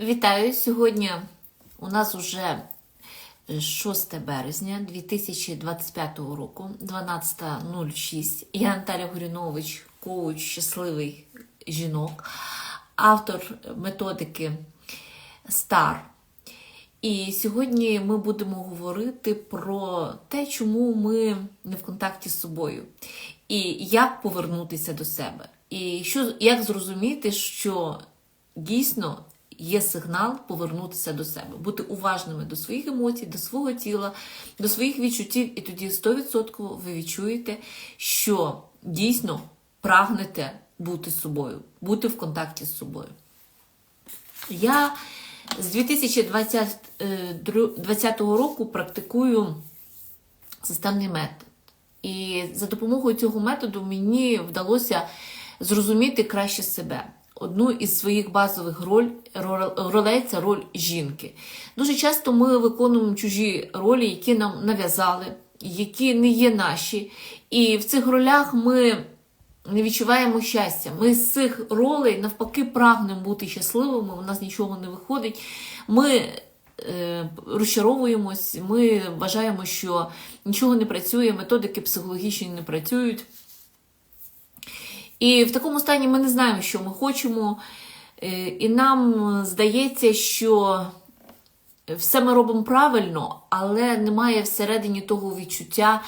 Вітаю! Сьогодні у нас вже 6 березня 2025 року, 12.06. Я Наталя Горінович, коуч щасливий жінок, автор методики STAR. І сьогодні ми будемо говорити про те, чому ми не в контакті з собою, і як повернутися до себе. І що, як зрозуміти, що дійсно є сигнал повернутися до себе, бути уважними до своїх емоцій, до свого тіла, до своїх відчуттів, і тоді 100% ви відчуєте, що дійсно прагнете бути собою, бути в контакті з собою. Я з 2020 року практикую системний метод. І за допомогою цього методу мені вдалося зрозуміти краще себе. Одну із своїх базових роль, ролей це роль жінки. Дуже часто ми виконуємо чужі ролі, які нам нав'язали, які не є наші. І в цих ролях ми не відчуваємо щастя. Ми з цих ролей навпаки прагнемо бути щасливими, у нас нічого не виходить. Ми е, розчаровуємось, ми вважаємо, що нічого не працює, методики психологічні не працюють. І в такому стані ми не знаємо, що ми хочемо, е, і нам здається, що все ми робимо правильно, але немає всередині того відчуття,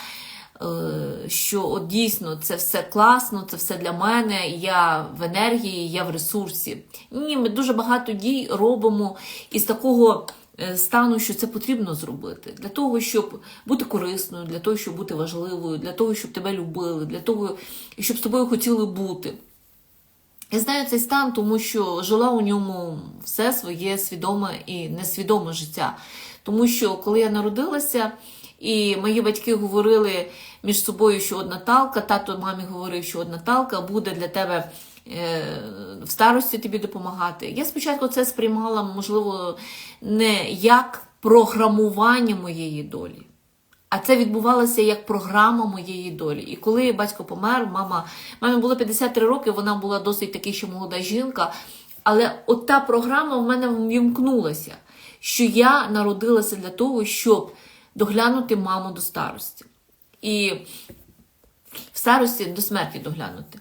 е, що от дійсно це все класно, це все для мене, я в енергії, я в ресурсі. Ні, ми дуже багато дій робимо із такого стану, що це потрібно зробити. Для того, щоб бути корисною, для того, щоб бути важливою, для того, щоб тебе любили, для того, щоб з тобою хотіли бути. Я знаю цей стан, тому що жила у ньому все своє свідоме і несвідоме життя. Тому що коли я народилася, і мої батьки говорили між собою, що одна талка, тато мамі говорив, що одна талка буде для тебе е, в старості тобі допомагати. Я спочатку це сприймала, можливо, не як програмування моєї долі. А це відбувалося як програма моєї долі. І коли батько помер, мама мамі було 53 роки, вона була досить таки ще молода жінка. Але от та програма в мене вімкнулася, що я народилася для того, щоб доглянути маму до старості. І в старості до смерті доглянути.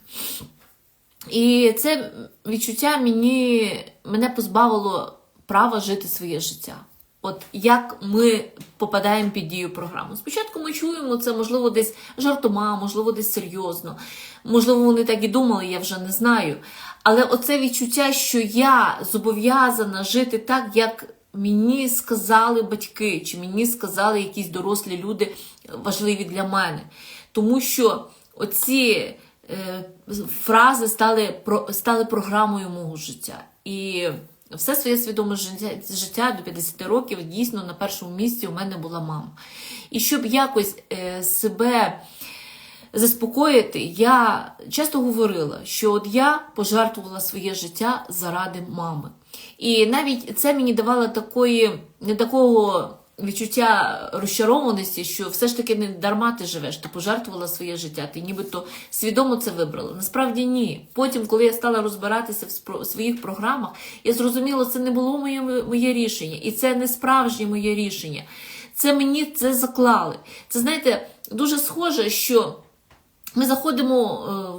І це відчуття мені, мене позбавило права жити своє життя. От як ми попадаємо під дію програми. Спочатку ми чуємо це, можливо, десь жартома, можливо, десь серйозно. Можливо, вони так і думали, я вже не знаю. Але оце відчуття, що я зобов'язана жити так, як мені сказали батьки, чи мені сказали якісь дорослі люди важливі для мене. Тому що оці фрази стали, стали програмою мого життя. І все своє свідоме життя, життя до 50 років дійсно на першому місці у мене була мама. І щоб якось е, себе заспокоїти, я часто говорила, що от я пожертвувала своє життя заради мами. І навіть це мені давало такої, не такого відчуття розчарованості, що все ж таки не дарма ти живеш, ти пожертвувала своє життя, ти нібито свідомо це вибрала. Насправді ні. Потім, коли я стала розбиратися в своїх програмах, я зрозуміла, це не було моє, моє рішення, і це не справжнє моє рішення. Це мені це заклали. Це знаєте, дуже схоже, що. Ми заходимо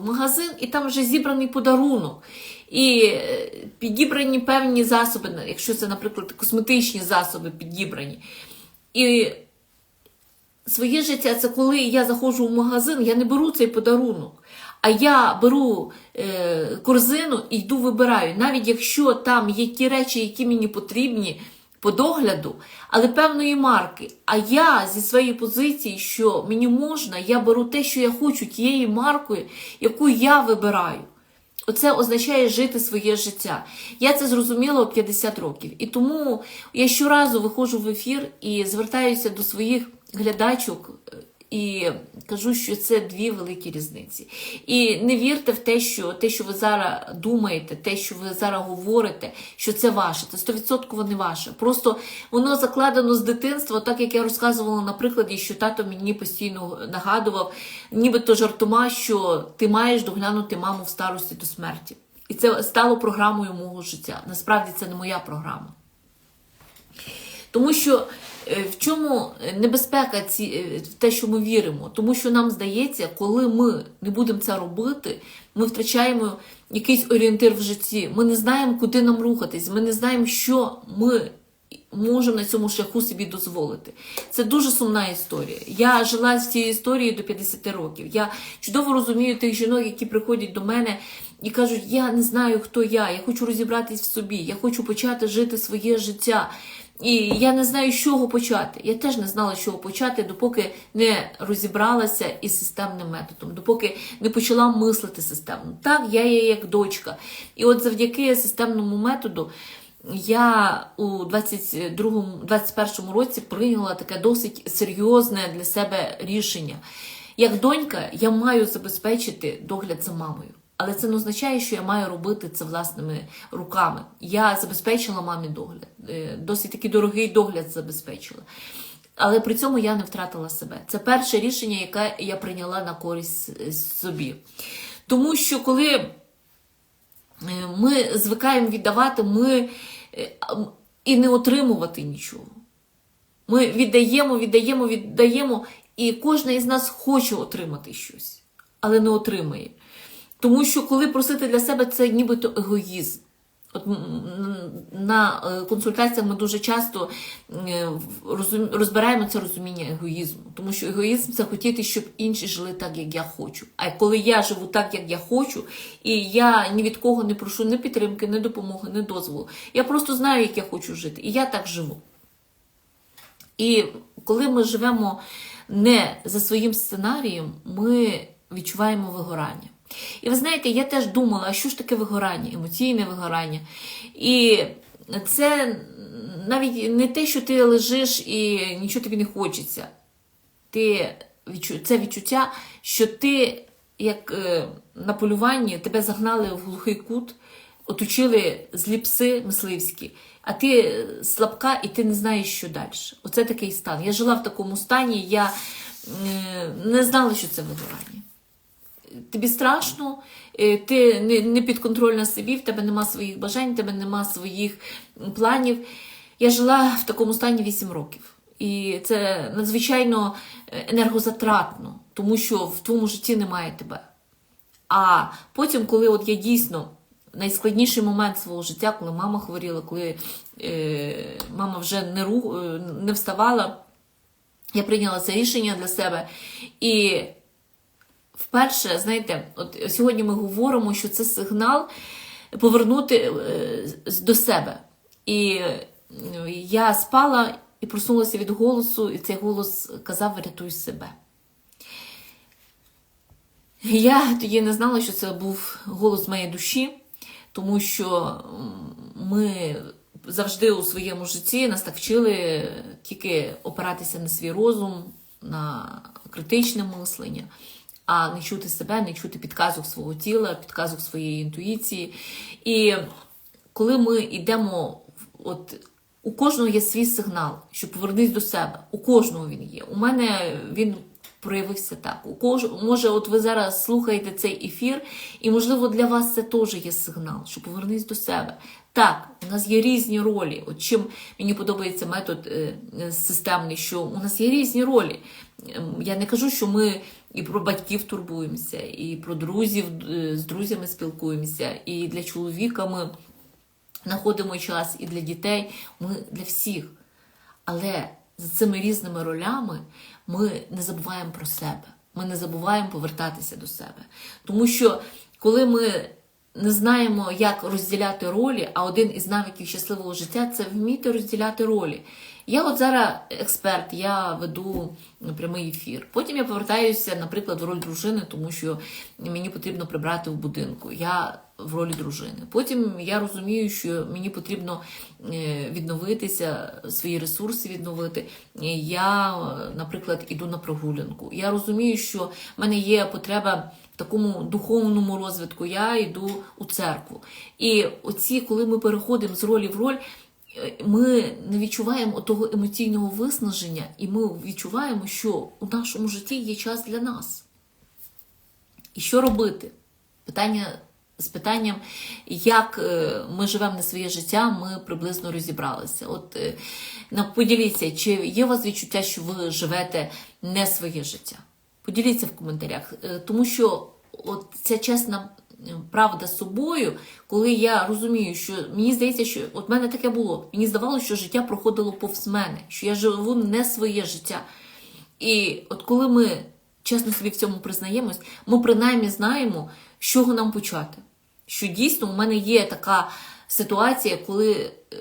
в магазин, і там вже зібраний подарунок. І підібрані певні засоби, якщо це, наприклад, косметичні засоби підібрані. І своє життя це коли я заходжу в магазин, я не беру цей подарунок. А я беру е, корзину і йду вибираю. Навіть якщо там є ті речі, які мені потрібні по догляду, але певної марки. А я зі своєї позиції, що мені можна, я беру те, що я хочу, тією маркою, яку я вибираю. Оце означає жити своє життя. Я це зрозуміла у 50 років. І тому я щоразу виходжу в ефір і звертаюся до своїх глядачок і кажу, що це дві великі різниці. І не вірте в те, що те, що ви зараз думаєте, те, що ви зараз говорите, що це ваше. Це 100% не ваше. Просто воно закладено з дитинства, так як я розказувала на прикладі, що тато мені постійно нагадував, нібито жартома, що ти маєш доглянути маму в старості до смерті. І це стало програмою мого життя. Насправді це не моя програма. Тому що е, в чому небезпека ці, е, в те, що ми віримо? Тому що нам здається, коли ми не будемо це робити, ми втрачаємо якийсь орієнтир в житті. Ми не знаємо, куди нам рухатись, ми не знаємо, що ми можемо на цьому шляху собі дозволити. Це дуже сумна історія. Я жила з цією історією до 50 років. Я чудово розумію тих жінок, які приходять до мене і кажуть: я не знаю, хто я, я хочу розібратись в собі, я хочу почати жити своє життя. І я не знаю, з чого почати. Я теж не знала, з чого почати, допоки не розібралася із системним методом, допоки не почала мислити системно. Так, я є як дочка. І от завдяки системному методу я у 22-21 році прийняла таке досить серйозне для себе рішення. Як донька, я маю забезпечити догляд за мамою. Але це не означає, що я маю робити це власними руками. Я забезпечила мамі догляд, Е, досить такий дорогий догляд забезпечила. Але при цьому я не втратила себе. Це перше рішення, яке я прийняла на користь собі. Тому що коли е, ми звикаємо віддавати, ми е, і не отримувати нічого. Ми віддаємо, віддаємо, віддаємо, і кожна із нас хоче отримати щось, але не отримує. Тому що коли просити для себе, це нібито егоїзм. От на е, консультаціях ми дуже часто е, розбираємо це розуміння егоїзму, тому що егоїзм це хотіти, щоб інші жили так, як я хочу. А коли я живу так, як я хочу, і я ні від кого не прошу ні підтримки, ні допомоги, ні дозволу. Я просто знаю, як я хочу жити, і я так живу. І коли ми живемо не за своїм сценарієм, ми відчуваємо вигорання. І ви знаєте, я теж думала, а що ж таке вигорання, емоційне вигорання. І це навіть не те, що ти лежиш і нічого тобі не хочеться. Ти це відчуття, що ти, як е, на полюванні, тебе загнали в глухий кут, оточили злі пси мисливські, а ти слабка і ти не знаєш, що далі. Оце такий стан. Я жила в такому стані, я е, не знала, що це вигорання. Тобі страшно, е, ти не, підконтрольна собі, в тебе нема своїх бажань, в тебе нема своїх планів. Я жила в такому стані 8 років. І це надзвичайно е, енергозатратно, тому що в твоєму житті немає тебе. А потім, коли от я дійсно найскладніший момент свого життя, коли мама хворіла, коли е, мама вже не, ру, е, не вставала, я прийняла це рішення для себе. І вперше, знаєте, от сьогодні ми говоримо, що це сигнал повернути е, до себе. І е, я спала і проснулася від голосу, і цей голос казав: врятуй себе. Я тоді не знала, що це був голос моєї душі, тому що ми завжди у своєму житті нас так вчили тільки опиратися на свій розум, на критичне мислення, а не чути себе, не чути підказок свого тіла, підказок своєї інтуїції. І коли ми йдемо, от у кожного є свій сигнал, що повернись до себе. У кожного він є. У мене він проявився так. У кож... Може, от ви зараз слухаєте цей ефір, і можливо для вас це теж є сигнал, що повернись до себе. Так, у нас є різні ролі. От чим мені подобається метод е, системний, що у нас є різні ролі. Ем, Я не кажу, що ми і про батьків турбуємося, і про друзів е, з друзями спілкуємося, і для чоловіка ми знаходимо час і для дітей, ми для всіх. Але за цими різними ролями ми не забуваємо про себе. Ми не забуваємо повертатися до себе. Тому що коли ми не знаємо, як розділяти ролі, а один із навиків щасливого життя це вміти розділяти ролі. Я от зараз експерт, я веду прямий ефір. Потім я повертаюся, наприклад, в роль дружини, тому що мені потрібно прибрати в будинку. Я в ролі дружини. Потім я розумію, що мені потрібно е, відновитися, свої ресурси відновити. Я, наприклад, іду на прогулянку. Я розумію, що в мене є потреба в такому духовному розвитку. Я йду у церкву. І оці, коли ми переходимо з ролі в роль. е, Ми не відчуваємо того емоційного виснаження, і ми відчуваємо, що у нашому житті є час для нас. І що робити? Питання з питанням, як е, ми живемо не своє життя, ми приблизно розібралися. От е, поділіться, чи є у вас відчуття, що ви живете не своє життя? Поділіться в коментарях, Е, тому що от ця чесна правда з собою, коли я розумію, що мені здається, що от мене таке було. Мені здавалося, що життя проходило повз мене, що я живу не своє життя. І от коли ми чесно собі в цьому признаємось, ми принаймні знаємо, з чого нам почати. Що дійсно у мене є така ситуація, коли е,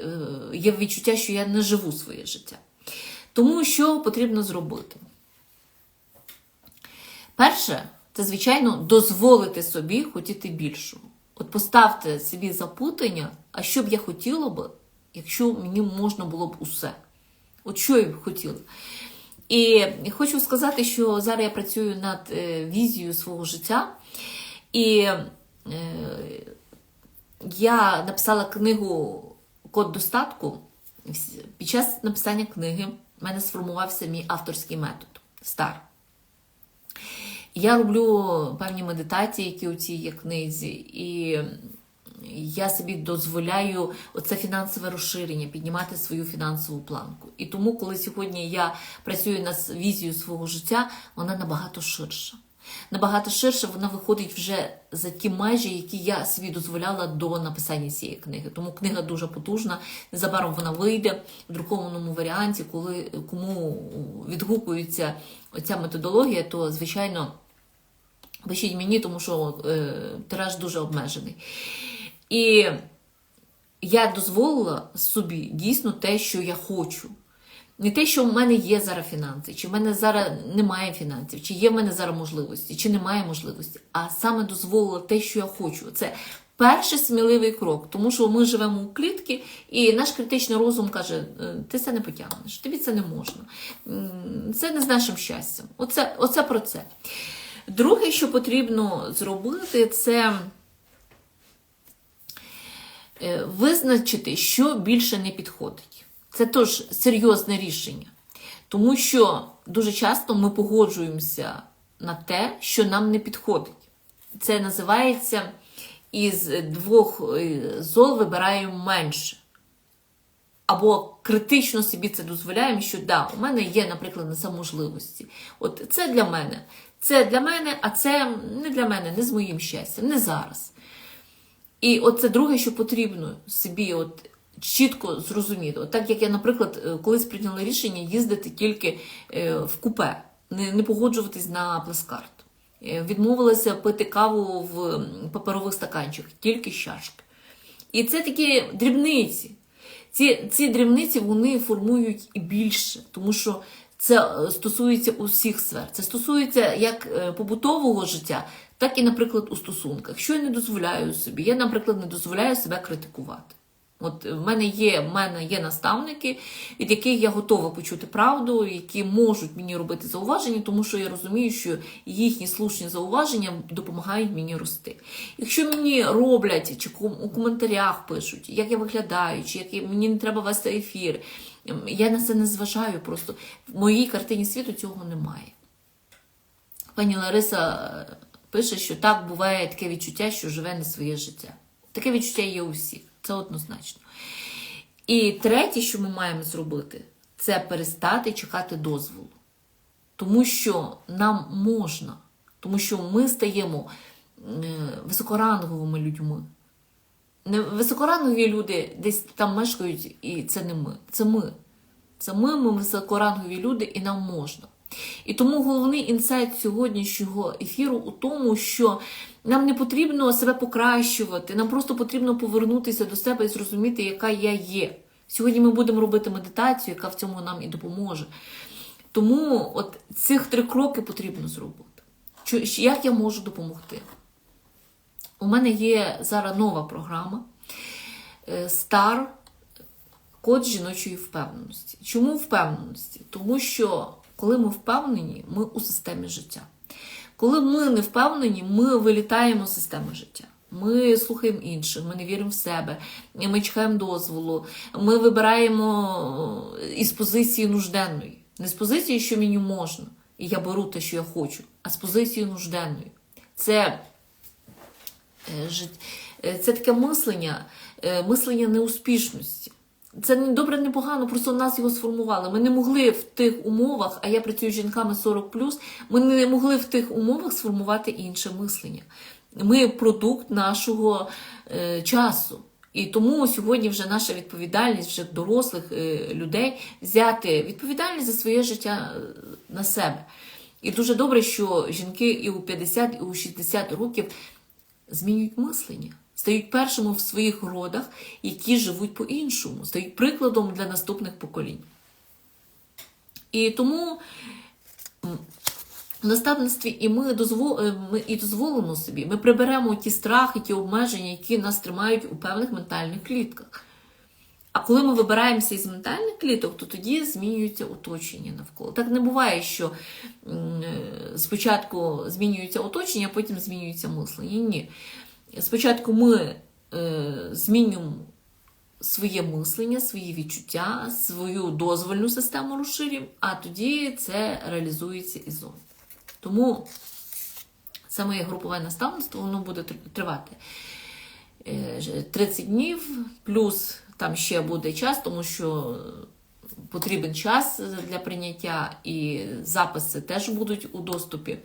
є відчуття, що я не живу своє життя. Тому що потрібно зробити? Перше, це, звичайно, дозволити собі хотіти більшого. От поставте собі запитання, а що б я хотіла би, якщо мені можна було б усе. От що я б хотіла. І хочу сказати, що зараз я працюю над е, візією свого життя. І я написала книгу Код достатку. Під час написання книги в мене сформувався мій авторський метод стар. Я роблю певні медитації, які у цій є книзі, і я собі дозволяю оце фінансове розширення, піднімати свою фінансову планку. І тому, коли сьогодні я працюю над візією свого життя, вона набагато ширша. Набагато ширше вона виходить вже за ті межі, які я собі дозволяла до написання цієї книги. Тому книга дуже потужна. Незабаром вона вийде в друкованому варіанті. Коли кому відгукується оця методологія, то звичайно пишіть мені, тому що е, тираж дуже обмежений. І я дозволила собі дійсно те, що я хочу. Не те, що в мене є зараз фінанси, чи в мене зараз немає фінансів, чи є в мене зараз можливості, чи немає можливості, а саме дозволила те, що я хочу. Це перший сміливий крок, тому що ми живемо у клітки, і наш критичний розум каже: «Е, ти це не потягнеш, тобі це не можна. Це не з нашим щастям. Оце, оце про це. Друге, що потрібно зробити, це е, визначити, що більше не підходить. Це теж серйозне рішення. Тому що дуже часто ми погоджуємося на те, що нам не підходить. Це називається із двох е, зол вибираємо менше. Або критично собі це дозволяємо, що да, у мене є, наприклад, на можливості. От це для мене. Це для мене, а це не для мене, не з моїм щастям, не зараз. І от це друге, що потрібно собі от чітко зрозуміти. От так як я, наприклад, е, колись прийняла рішення їздити тільки е, в купе, не, погоджуватись на плескарт. Е, Відмовилася пити каву в паперових стаканчиках, тільки з чашки. І це такі дрібниці. Ці, ці дрібниці вони формують і більше, тому що це стосується усіх сфер. Це стосується як побутового життя, так і, наприклад, у стосунках. Що я не дозволяю собі? Я, наприклад, не дозволяю себе критикувати. От в мене є, в мене є наставники, від яких я готова почути правду, які можуть мені робити зауваження, тому що я розумію, що їхні слушні зауваження допомагають мені рости. Якщо мені роблять чи у коментарях пишуть, як я виглядаю, чи як мені не треба вести ефір, ем, я на це не зважаю. Просто в моїй картині світу цього немає. Пані Лариса е, пише, що так буває таке відчуття, що живе не своє життя. Таке відчуття є у всіх, це однозначно. І третє, що ми маємо зробити, це перестати чекати дозволу. Тому що нам можна, тому що ми стаємо е, високоранговими людьми. Не високорангові люди десь там мешкають, і це не ми. Це ми. Це ми, ми високорангові люди, і нам можна. І тому головний інсайт сьогоднішнього ефіру у тому, що нам не потрібно себе покращувати, нам просто потрібно повернутися до себе і зрозуміти, яка я є. Сьогодні ми будемо робити медитацію, яка в цьому нам і допоможе. Тому от цих три кроки потрібно зробити. Як я можу допомогти? У мене є зараз нова програма е, Стар код жіночої впевненості. Чому впевненості? Тому що коли ми впевнені, ми у системі життя. Коли ми не впевнені, ми вилітаємо з системи життя. Ми слухаємо інших, ми не віримо в себе, ми чекаємо дозволу, ми вибираємо е, із позиції нужденної. Не з позиції, що мені можна, і я беру те, що я хочу, а з позиції нужденної. Це Е, е, Це таке мислення, мислення неуспішності. Це не добре, не погано, просто нас його сформували. Ми не могли в тих умовах, а я працюю з жінками 40 ми не могли в тих умовах сформувати інше мислення. Ми продукт нашого е, часу. І тому сьогодні вже наша відповідальність вже дорослих е, людей взяти відповідальність за своє життя е, на себе. І дуже добре, що жінки і у 50, і у 60 років змінюють мислення, стають першими в своїх родах, які живуть по-іншому, стають прикладом для наступних поколінь. І тому в наставництві і е, ми і дозволимо собі, ми приберемо ті страхи, ті обмеження, які нас тримають у певних ментальних клітках. А коли ми вибираємося із ментальних кліток, то тоді змінюється оточення навколо. Так не буває, що е, спочатку змінюється оточення, а потім змінюється мислення. Ні. Спочатку ми е, змінюємо своє мислення, свої відчуття, свою дозвольну систему розширюємо, а тоді це реалізується і зовні. Тому це моє групове наставництво, воно буде тривати е, 30 днів, плюс там ще буде час, тому що потрібен час для прийняття, і записи теж будуть у доступі.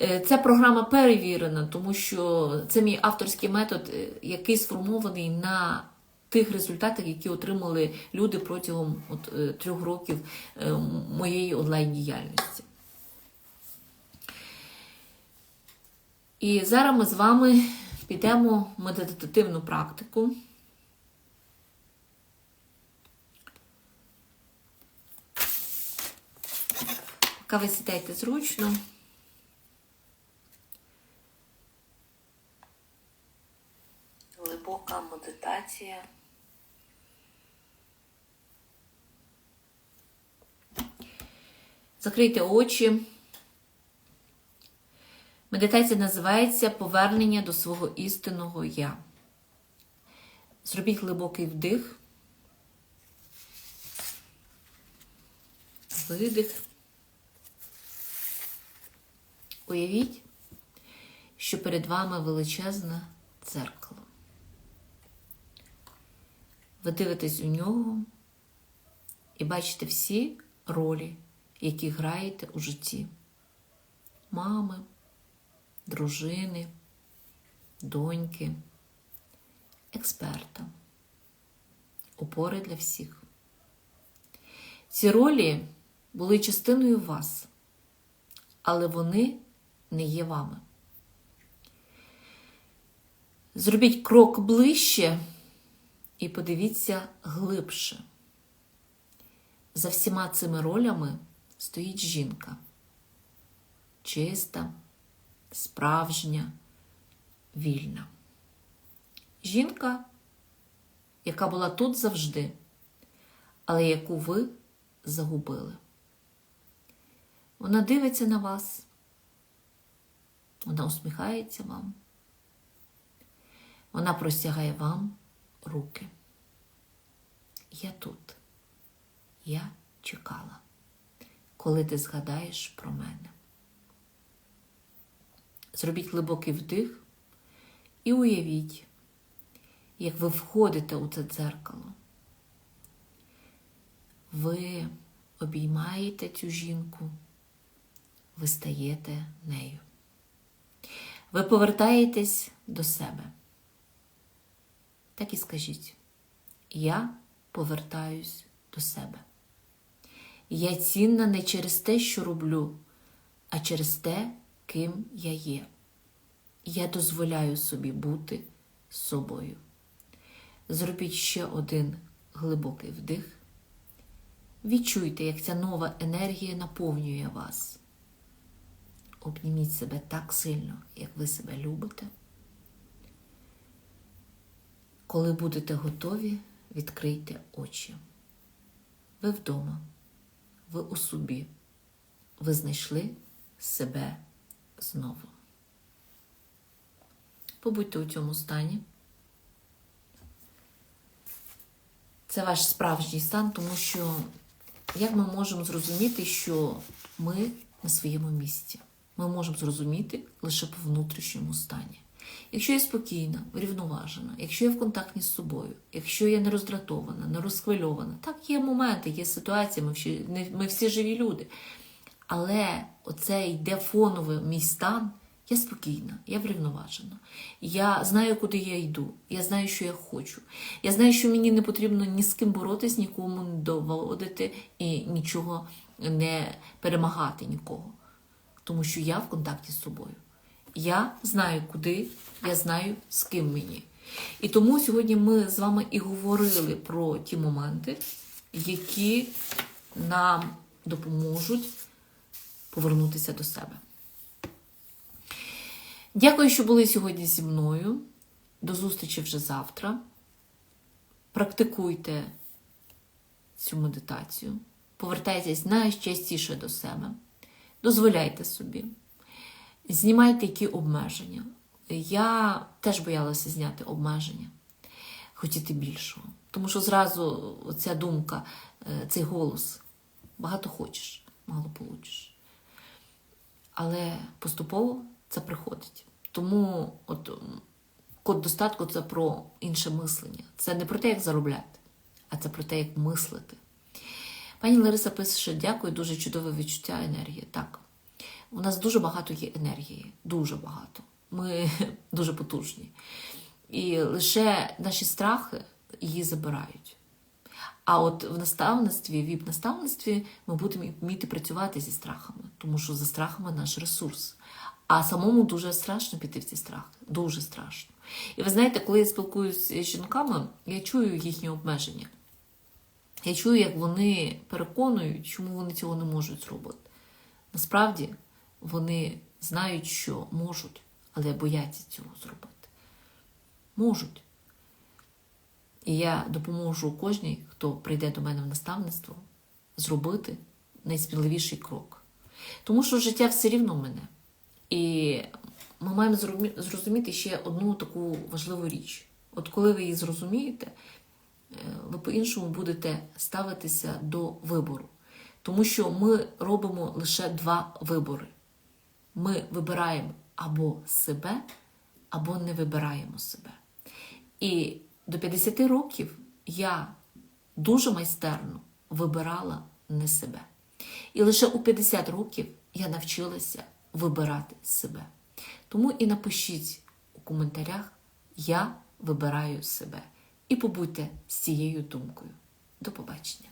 Е, Ця програма перевірена, тому що це мій авторський метод, е, який сформований на тих результатах, які отримали люди протягом от, е, трьох років моєї онлайн-діяльності. І зараз ми з вами підемо в медитативну практику. Поки сідайте зручно. Глибока медитація. Закрийте очі. Медитація називається Повернення до свого істинного я. Зробіть глибокий вдих, видих. Уявіть, що перед вами величезне дзеркало. Ви дивитесь у нього і бачите всі ролі, які граєте у житті. Мами, дружини, доньки, експерта, опори для всіх. Ці ролі були частиною вас, але вони не є вами. Зробіть крок ближче і подивіться глибше. За всіма цими ролями стоїть жінка. Чиста, справжня, вільна. Жінка, яка була тут завжди, але яку ви загубили. Вона дивиться на вас, вона усміхається вам, вона простягає вам руки. Я тут, я чекала, коли ти згадаєш про мене. Зробіть глибокий вдих і уявіть, як ви входите у це дзеркало. Ви обіймаєте цю жінку, ви стаєте нею. Ви повертаєтесь до себе. Так і скажіть: я повертаюсь до себе. Я цінна не через те, що роблю, а через те, ким я є. Я дозволяю собі бути собою. Зробіть ще один глибокий вдих. Відчуйте, як ця нова енергія наповнює вас. Обніміть себе так сильно, як ви себе любите. Коли будете готові, відкрийте очі. Ви вдома, ви у собі, ви знайшли себе знову. Побудьте у цьому стані. Це ваш справжній стан, тому що як ми можемо зрозуміти, що ми на своєму місці? Ми можемо зрозуміти лише по внутрішньому стані. Якщо я спокійна, врівноважена, якщо я в контакті з собою, якщо я не роздратована, не розхвильована, так є моменти, є ситуації, ми всі, ми всі живі люди. Але оце йде фоновий мій стан, я спокійна, я врівноважена. Я знаю, куди я йду, я знаю, що я хочу. Я знаю, що мені не потрібно ні з ким боротись, нікому не доводити і нічого не перемагати нікого. Тому що я в контакті з собою. Я знаю, куди, я знаю, з ким мені. І тому сьогодні ми з вами і говорили про ті моменти, які нам допоможуть повернутися до себе. Дякую, що були сьогодні зі мною. До зустрічі вже завтра. Практикуйте цю медитацію. Повертайтесь найчастіше до себе. Дозволяйте собі. Знімайте які обмеження. Я теж боялася зняти обмеження, хотіти більшого. Тому що зразу ця думка, е, цей голос багато хочеш, мало получиш. Але поступово це приходить. Тому от, код достатку це про інше мислення. Це не про те, як заробляти, а це про те, як мислити. Пані Лариса пише, дякую, дуже чудове відчуття енергії. Так, у нас дуже багато є енергії, дуже багато. Ми дуже потужні. І лише наші страхи її забирають. А от в наставництві, в наставництві ми будемо вміти працювати зі страхами, тому що за страхами наш ресурс. А самому дуже страшно піти в ці страхи. Дуже страшно. І ви знаєте, коли я спілкуюся з жінками, я чую їхні обмеження. Я чую, як вони переконують, чому вони цього не можуть зробити. Насправді вони знають, що можуть, але бояться цього зробити. Можуть. І я допоможу кожній, хто прийде до мене в наставництво, зробити найсміливіший крок. Тому що життя все рівно мене. І ми маємо зрозуміти ще одну таку важливу річ. От коли ви її зрозумієте, е, ви по-іншому будете ставитися до вибору. Тому що ми робимо лише два вибори. Ми вибираємо або себе, або не вибираємо себе. І до 50 років я дуже майстерно вибирала не себе. І лише у 50 років я навчилася вибирати себе. Тому і напишіть у коментарях Я вибираю себе. І побудьте з цією думкою. До побачення.